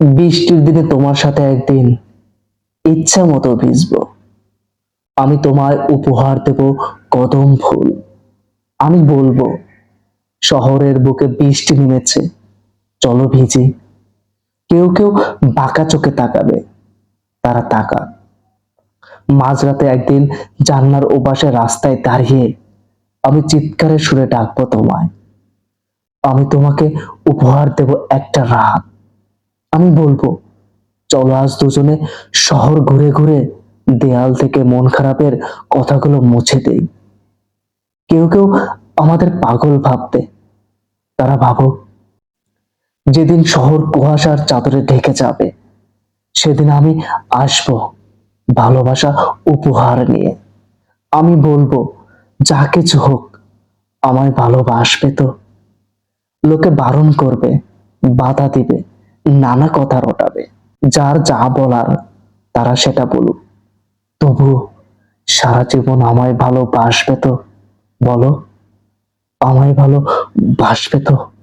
বৃষ্টির দিনে তোমার সাথে একদিন ইচ্ছা মতো ভিজবো। আমি তোমায় উপহার দেব কদম ফুল। আমি বলব, শহরের বুকে বৃষ্টি নেমেছে, চলো ভিজি। কেউ কেউ বাঁকা চোখে তাকাবে, তারা তাকা মাঝরাতে একদিন জান্নার ওপাশে রাস্তায় দাঁড়িয়ে আমি চিৎকারের সুরে ডাকবো তোমায়। আমি তোমাকে উপহার দেব একটা রাত। আমি বলব, চলো আজ দুজনে শহর ঘুরে ঘুরে দেয়াল থেকে মন খারাপের কথাগুলো মুছে দেই। কেউ কেউ আমাদের পাগল ভাববে। তারা ভাবো যেদিন শহর কুয়াশার চাদরে ঢেকে যাবে, সেদিন আমি আসব ভালোবাসা উপহার নিয়ে। আমি বলব, যা কিছু হোক, আমায় ভালোবাসবে তো। লোকে বারণ করবে, বাধা দিবে। নানা কথা রটাবে। যার যা বলার, তারা সেটা বলুক। তবু সারা জীবন আমায় ভালোবাসবে তো? বলো, আমায় ভালো বাসবে তো?